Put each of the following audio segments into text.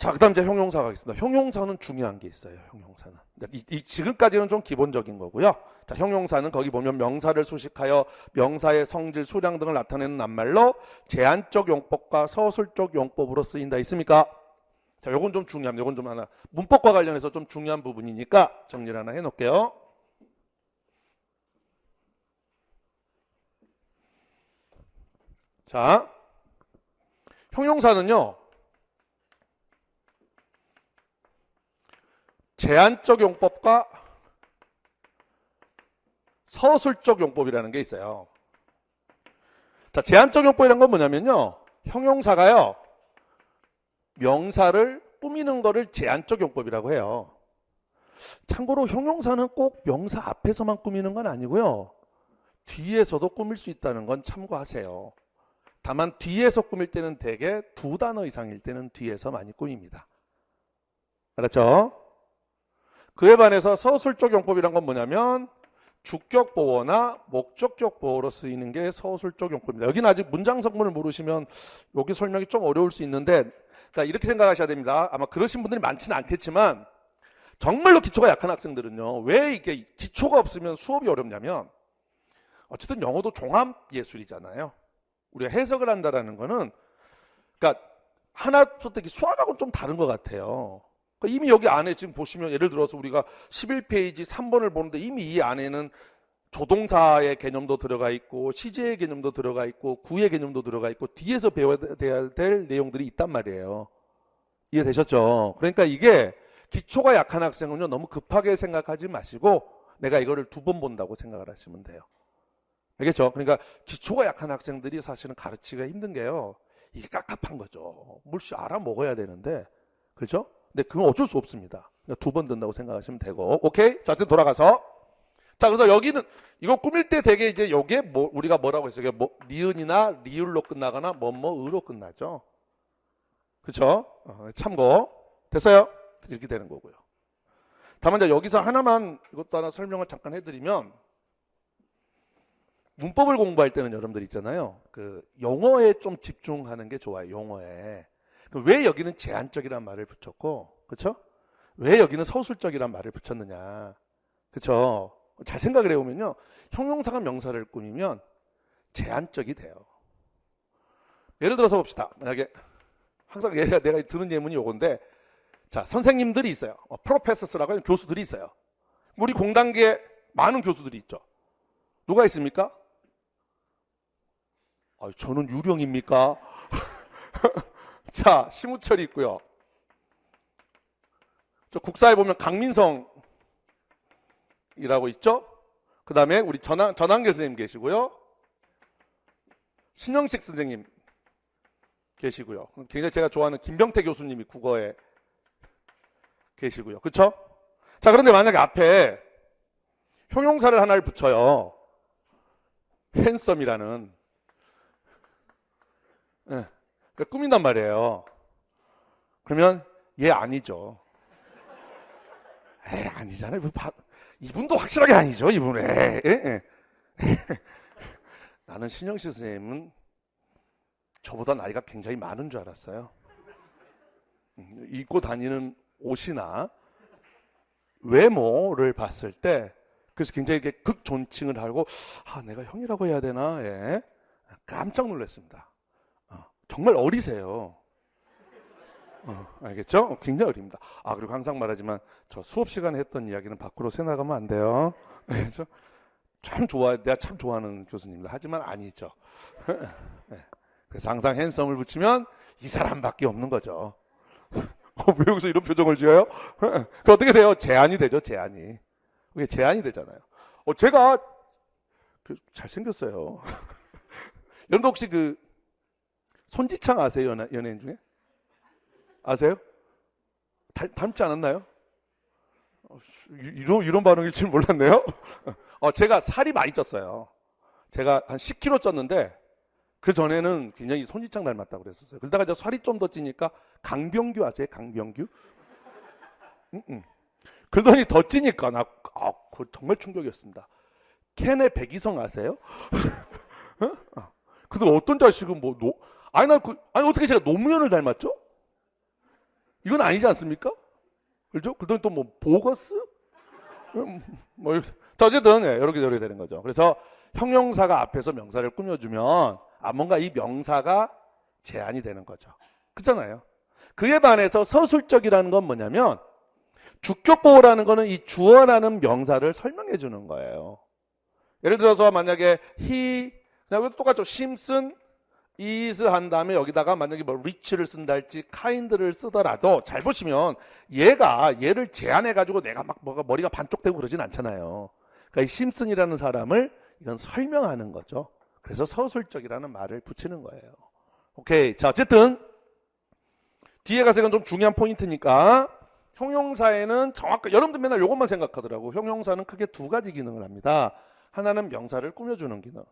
자, 그다음 이제 형용사가 있습니다. 형용사는 중요한 게 있어요. 형용사는 이, 이 지금까지는 좀 기본적인 거고요. 자, 형용사는 거기 보면 명사를 수식하여 명사의 성질, 수량 등을 나타내는 낱말로 제한적 용법과 서술적 용법으로 쓰인다 있습니까? 자, 요건 좀 중요합니다. 요건 좀 하나 문법과 관련해서 좀 중요한 부분이니까 정리를 하나 해놓을게요. 자, 형용사는요. 제한적 용법과 서술적 용법이라는 게 있어요. 자, 제한적 용법이라는 건 뭐냐면요. 형용사가요. 명사를 꾸미는 거를 제한적 용법이라고 해요. 참고로 형용사는 꼭 명사 앞에서만 꾸미는 건 아니고요. 뒤에서도 꾸밀 수 있다는 건 참고하세요. 다만 뒤에서 꾸밀 때는 대개 두 단어 이상일 때는 뒤에서 많이 꾸밉니다. 알았죠? 그에 반해서 서술적 용법이란 건 뭐냐면 주격 보어나 목적격 보어로 쓰이는 게 서술적 용법입니다. 여기는 아직 문장 성분을 모르시면 여기 설명이 좀 어려울 수 있는데 그러니까 이렇게 생각하셔야 됩니다. 아마 그러신 분들이 많지는 않겠지만 정말로 기초가 약한 학생들은요. 왜 이게 기초가 없으면 수업이 어렵냐면 어쨌든 영어도 종합 예술이잖아요. 우리가 해석을 한다라는 거는 그러니까 하나부터 수학하고는 좀 다른 것 같아요. 그러니까 이미 여기 안에 지금 보시면 예를 들어서 우리가 11페이지 3번을 보는데 이미 이 안에는 조동사의 개념도 들어가 있고 시제의 개념도 들어가 있고 구의 개념도 들어가 있고 뒤에서 배워야 될 내용들이 있단 말이에요. 이해되셨죠? 그러니까 이게 기초가 약한 학생은요 너무 급하게 생각하지 마시고 내가 이거를 두 번 본다고 생각을 하시면 돼요. 알겠죠? 그러니까 기초가 약한 학생들이 사실은 가르치기가 힘든 게요. 이게 깝깝한 거죠. 물씨 알아 먹어야 되는데, 그렇죠? 근데 그건 어쩔 수 없습니다. 두번 든다고 생각하시면 되고, 오케이? 자, 어쨌든 돌아가서. 자, 그래서 여기는 이거 꾸밀 때 되게 이제 여기에 뭐 우리가 뭐라고 했어요? 뭐 니은이나 리을로 끝나거나 뭐뭐으로 끝나죠. 그렇죠? 어, 참고 됐어요? 이렇게 되는 거고요. 다만 이제 여기서 하나만 이것도 하나 설명을 잠깐 해드리면 문법을 공부할 때는 여러분들 있잖아요. 그 영어에 좀 집중하는 게 좋아요. 영어에. 그왜 여기는 제한적이란 말을 붙였고, 그렇죠? 왜 여기는 서술적이란 말을 붙였느냐, 그렇죠? 잘 생각을 해보면요, 형용사가 명사를 꾸미면 제한적이 돼요. 예를 들어서 봅시다. 만약에 항상 내가 드는 예문이 요건데, 자 선생님들이 있어요. 어, 프로페서스라고 하는 교수들이 있어요. 우리 공단계에 많은 교수들이 있죠. 누가 있습니까? 아, 저는 유령입니까? 자, 심우철이 있고요. 저 국사에 보면 강민성이라고 있죠? 그 다음에 우리 전한, 전한계 선생님 계시고요. 신영식 선생님 계시고요. 굉장히 제가 좋아하는 김병태 교수님이 국어에 계시고요. 그쵸? 자, 그런데 만약에 앞에 형용사를 하나를 붙여요. 핸섬이라는. 예. 그러니까 꾸민단 말이에요. 그러면 얘 아니죠. 에 아니잖아요. 이분도 확실하게 아니죠. 이분. 에, 에, 에. 나는 신영식 선생님은 저보다 나이가 굉장히 많은 줄 알았어요. 음, 입고 다니는 옷이나 외모를 봤을 때 그래서 굉장히 극존칭을 하고 아 내가 형이라고 해야 되나 예. 깜짝 놀랐습니다. 어, 정말 어리세요. 어, 알겠죠? 굉장히 어립니다. 아 그리고 항상 말하지만 저 수업 시간에 했던 이야기는 밖으로 새 나가면 안 돼요. 알겠죠? 참 좋아, 내가 참 좋아하는 교수님입니다. 하지만 아니죠. 네. 그래서 항상 핸섬을 붙이면 이 사람밖에 없는 거죠. 어, 왜 여기서 이런 표정을 지어요? 그 어떻게 돼요? 제한이 되죠, 제한이. 그게 제한이 되잖아요. 어, 제가 그, 잘생겼어요. 여러분 혹시 그 손지창 아세요? 연예, 연예인 중에? 아세요? 닮, 닮지 않았나요? 어, 이- 이런, 이런 반응일 줄 몰랐네요. 어, 제가 살이 많이 쪘어요. 제가 한 10kg 쪘는데 그 전에는 굉장히 손지창 닮았다고 그랬었어요. 그러다가 이제 살이 좀 더 찌니까 강병규 아세요? 강병규? 음, 음. 그러더니 더 찌니까 나 아, 그거 정말 충격이었습니다. 캔의 백이성 아세요? 어? 어. 근데 어떤 자식은 뭐 노, 아니 나 그, 아니 어떻게 제가 노무현을 닮았죠? 이건 아니지 않습니까? 그렇죠? 그랬더니 또 뭐 보거스? 음, 뭐. 자, 어쨌든 예, 이렇게 이렇게 되는 거죠. 그래서 형용사가 앞에서 명사를 꾸며주면 아 뭔가 이 명사가 제한이 되는 거죠. 그렇잖아요. 그에 반해서 서술적이라는 건 뭐냐면 주격보호라는 거는 이 주어라는 명사를 설명해 주는 거예요. 예를 들어서 만약에 he 그냥 똑같죠. 심슨 is 한 다음에 여기다가 만약에 뭐 rich를 쓴다 할지 kind를 쓰더라도 잘 보시면 얘가 얘를 제한해 가지고 내가 막 뭐가 머리가 반쪽되고 그러진 않잖아요. 그러니까 이 심슨이라는 사람을 이건 설명하는 거죠. 그래서 서술적이라는 말을 붙이는 거예요. 오케이. 자, 어쨌든 뒤에 가서 이건 좀 중요한 포인트니까 형용사에는 정확하게 여러분들 맨날 이것만 생각하더라고. 형용사는 크게 두 가지 기능을 합니다. 하나는 명사를 꾸며주는 기능.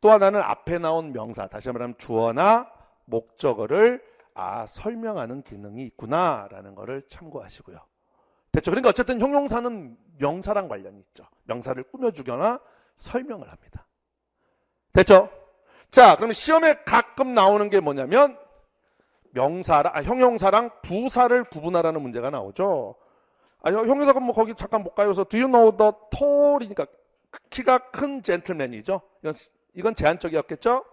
또 하나는 앞에 나온 명사, 다시 말하면 주어나 목적어를 아 설명하는 기능이 있구나라는 것을 참고하시고요. 됐죠? 그러니까 어쨌든 형용사는 명사랑 관련이 있죠. 명사를 꾸며주거나 설명을 합니다. 됐죠? 자, 그러면 시험에 가끔 나오는 게 뭐냐면 명사랑 아, 형용사랑 부사를 구분하라는 문제가 나오죠. 아, 형- 형용사가 뭐 거기 잠깐 못 가요. 그래서 do you know the tall이니까 키가 큰 젠틀맨이죠. 이건 이건 제한적이었겠죠.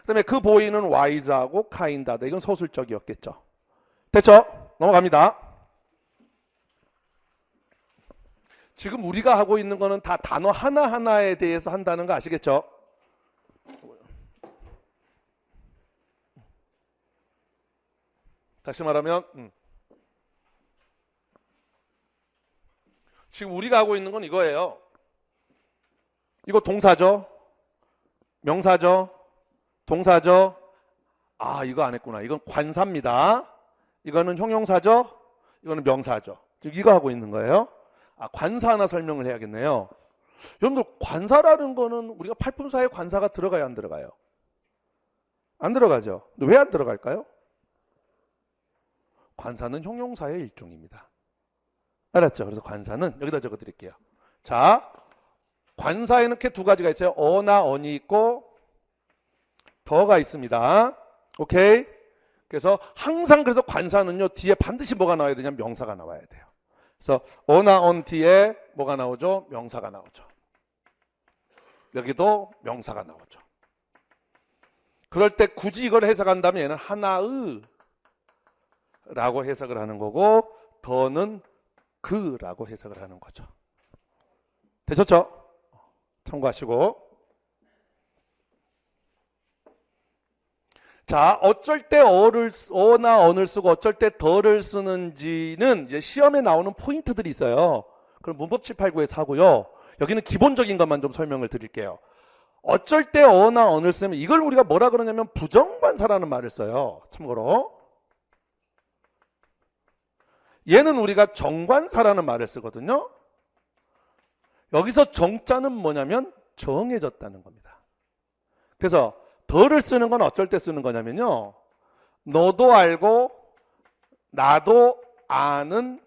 그다음에 그 보이는 wise하고 kind하다. 이건 서술적이었겠죠. 됐죠? 넘어갑니다. 지금 우리가 하고 있는 거는 다 단어 하나하나에 대해서 한다는 거 아시겠죠? 다시 말하면 음. 지금 우리가 하고 있는 건 이거예요. 이거 동사죠? 명사죠? 동사죠? 아, 이거 안 했구나. 이건 관사입니다. 이거는 형용사죠? 이거는 명사죠. 즉 이거 하고 있는 거예요. 아, 관사 하나 설명을 해야겠네요. 여러분들 관사라는 거는 우리가 팔품사에 관사가 들어가요, 안 들어가요? 안 들어가죠. 왜 안 들어갈까요? 관사는 형용사의 일종입니다. 알았죠? 그래서 관사는 여기다 적어 드릴게요. 자, 관사에는 이렇게 두 가지가 있어요. 어나 언이 있고 더가 있습니다. 오케이? 그래서 항상 그래서 관사는요 뒤에 반드시 뭐가 나와야 되냐면 명사가 나와야 돼요. 그래서 어나 언 뒤에 뭐가 나오죠? 명사가 나오죠. 여기도 명사가 나오죠. 그럴 때 굳이 이걸 해석한다면 얘는 하나의 라고 해석을 하는 거고 더는 그라고 해석을 하는 거죠. 되셨죠? 참고하시고 자, 어쩔 때 어를 쓰- 어나 언을 쓰고 어쩔 때 더를 쓰는지는 이제 시험에 나오는 포인트들이 있어요. 그럼 문법 789에서 하고요. 여기는 기본적인 것만 좀 설명을 드릴게요. 어쩔 때 어나 언을 쓰면 이걸 우리가 뭐라 그러냐면 부정관사라는 말을 써요. 참고로. 얘는 우리가 정관사라는 말을 쓰거든요. 여기서 정자는 뭐냐면 정해졌다는 겁니다. 그래서 더를 쓰는 건 어쩔 때 쓰는 거냐면요. 너도 알고 나도 아는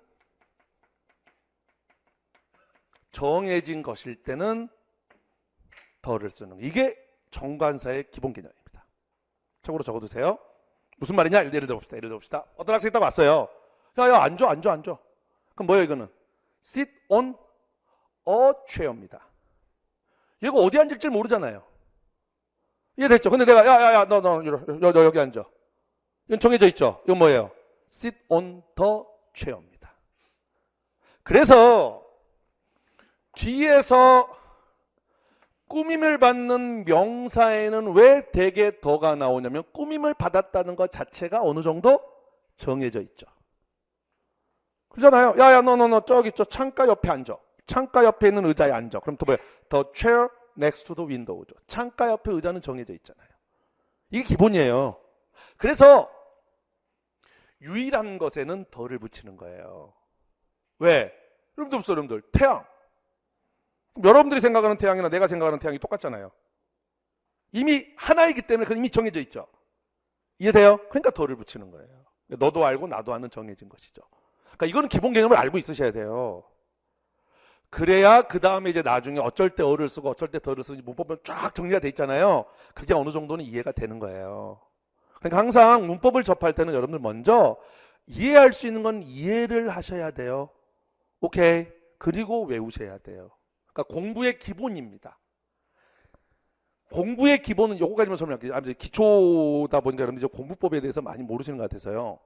정해진 것일 때는 더를 쓰는 거. 이게 정관사의 기본 개념입니다. 참고로 적어두세요. 무슨 말이냐? 예를 들어봅시다. 예를 들어봅시다. 어떤 학생이 딱 왔어요. 야, 야, 앉아, 앉아, 앉아. 그럼 뭐예요, 이거는? sit on chair입니다. 얘가 어디 앉을지 모르잖아요. 이해됐죠? 근데 내가, 야, 야, 야, 너, 너, 여기 앉아. 이건 정해져 있죠? 이건 뭐예요? sit on the chair입니다. 그래서 뒤에서 꾸밈을 받는 명사에는 왜 대개 더가 나오냐면 꾸밈을 받았다는 것 자체가 어느 정도 정해져 있죠. 그러잖아요. 야야 너너너 저기 저 창가 옆에 앉아. 창가 옆에 있는 의자에 앉아. 그럼 또 뭐야? The chair next to the window죠. 창가 옆에 의자는 정해져 있잖아요. 이게 기본이에요. 그래서 유일한 것에는 더를 붙이는 거예요. 왜? 여러분들 보세요, 여러분들. 태양. 여러분들이 생각하는 태양이나 내가 생각하는 태양이 똑같잖아요. 이미 하나이기 때문에 그건 이미 정해져 있죠. 이해돼요? 그러니까 더를 붙이는 거예요. 너도 알고 나도 아는 정해진 것이죠. 그러니까 이거는 기본 개념을 알고 있으셔야 돼요. 그래야 그 다음에 이제 나중에 어쩔 때 어를 쓰고 어쩔 때 더를 쓰는지 문법은 쫙 정리가 돼 있잖아요. 그게 어느 정도는 이해가 되는 거예요. 그러니까 항상 문법을 접할 때는 여러분들 먼저 이해할 수 있는 건 이해를 하셔야 돼요. 오케이. 그리고 외우셔야 돼요. 그러니까 공부의 기본입니다. 공부의 기본은 요거까지만 설명할게요. 아, 이제 기초다 보니까 여러분들 공부법에 대해서 많이 모르시는 것 같아서요.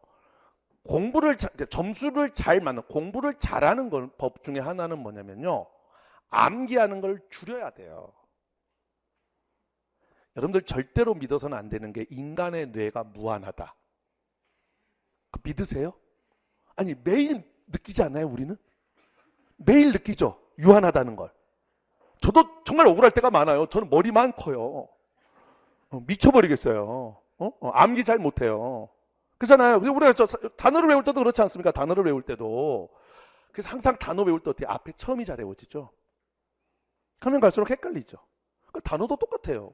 공부를 자- 점수를 잘 맞는 공부를 잘하는 건 법 중에 하나는 뭐냐면요. 암기하는 걸 줄여야 돼요. 여러분들 절대로 믿어서는 안 되는 게 인간의 뇌가 무한하다. 그 믿으세요? 아니 매일 느끼지 않나요 우리는? 매일 느끼죠 유한하다는 걸. 저도 정말 억울할 때가 많아요. 저는 머리만 커요. 어, 미쳐버리겠어요. 어? 어, 암기 잘 못해요. 그렇잖아요. 근데 우리가 저 사- 단어를 외울 때도 그렇지 않습니까? 단어를 외울 때도. 그래서 항상 단어 외울 때 어떻게 앞에 처음이 잘 외워지죠? 가면 갈수록 헷갈리죠. 그 단어도 똑같아요.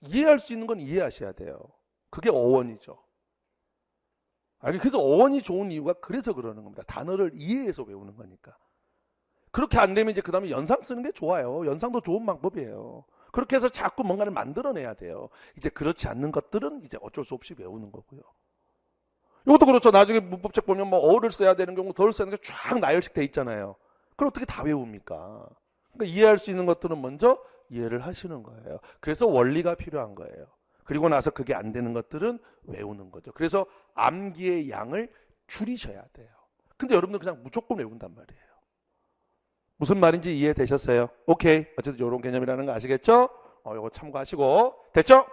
이해할 수 있는 건 이해하셔야 돼요. 그게 어원이죠. 아니, 그래서 어원이 좋은 이유가 그래서 그러는 겁니다. 단어를 이해해서 외우는 거니까. 그렇게 안 되면 이제 그 다음에 연상 쓰는 게 좋아요. 연상도 좋은 방법이에요. 그렇게 해서 자꾸 뭔가를 만들어내야 돼요. 이제 그렇지 않는 것들은 이제 어쩔 수 없이 외우는 거고요. 이것도 그렇죠. 나중에 문법책 보면 뭐 어를 써야 되는 경우, 덜 써야 되는 게쫙 나열식 돼 있잖아요. 그걸 어떻게 다 외웁니까? 그러니까 이해할 수 있는 것들은 먼저 이해를 하시는 거예요. 그래서 원리가 필요한 거예요. 그리고 나서 그게 안 되는 것들은 외우는 거죠. 그래서 암기의 양을 줄이셔야 돼요. 근데 여러분들 그냥 무조건 외운단 말이에요. 무슨 말인지 이해되셨어요? 오케이. 어쨌든 이런 개념이라는 거 아시겠죠? 어, 이거 참고하시고 됐죠?